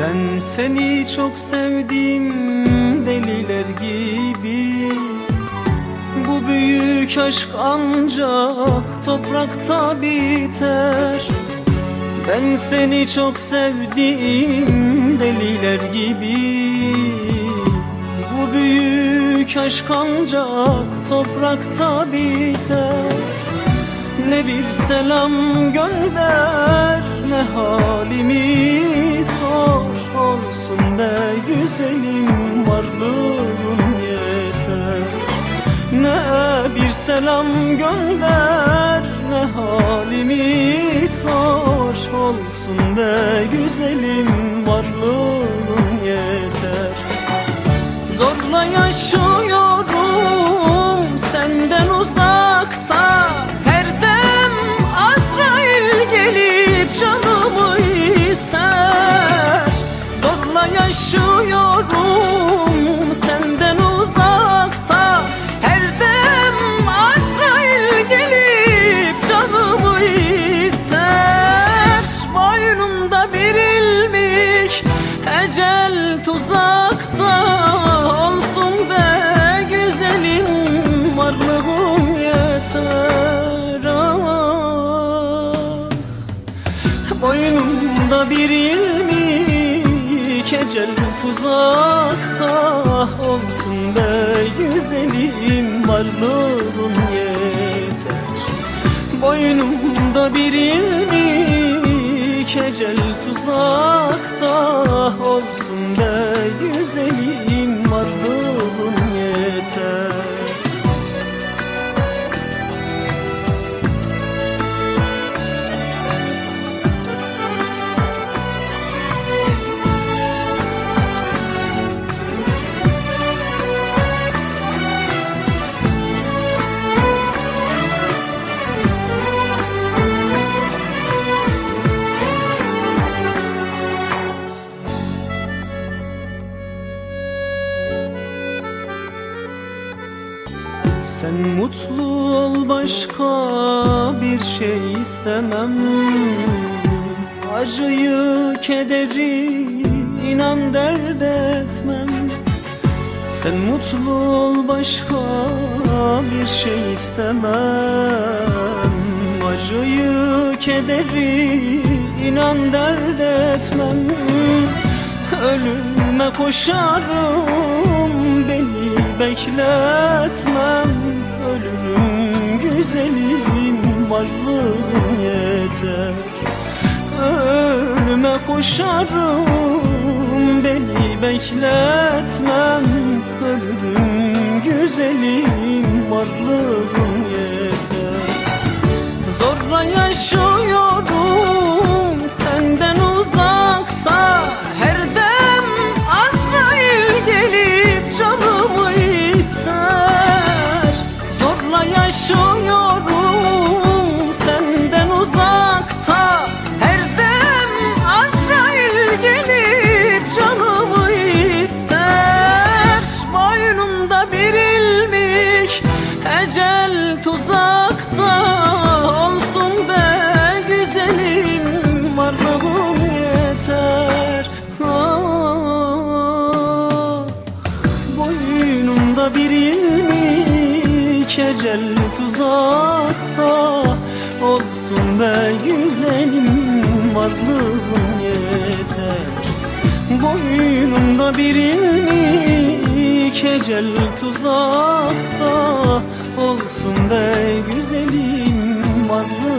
Ben seni çok sevdim deliler gibi. Bu büyük aşk ancak toprakta biter. Ben seni çok sevdim deliler gibi. Bu büyük aşk ancak toprakta biter ne bir selam gönder ne halimi sor. Olsun be güzelim varlığın yeter. Ne bir selam gönder ne halimi sor. Olsun be güzelim varlığın yeter. Zorla yaşıyorum canımı ister. Zorla yaşıyorum senden uzakta. Her dem Azrail gelip canımı ister. Boynumda bir ilmik ecel tuzakta Bir ilmik ecel tuzakta Olsun be güzelim varlığın yeter. Boynumda bir ilmik ecel tuzakta Olsun be Sen mutlu ol başka bir şey istemem. Acıyı, kederi inan dert etmem. Sen mutlu ol başka bir şey istemem. Acıyı, kederi inan dert etmem. Ölüme koşarım beni bekletmem Ölürüm güzelim varlığın yeter. Ölüme koşarım beni bekletmem Ölürüm güzelim varlığın yeter. Zorla yaşıyorum ecel tuzakta. Olsun be güzelim varlığım yeter. Boynumda bir ilmik ecel tuzakta. Olsun be güzelim varlığın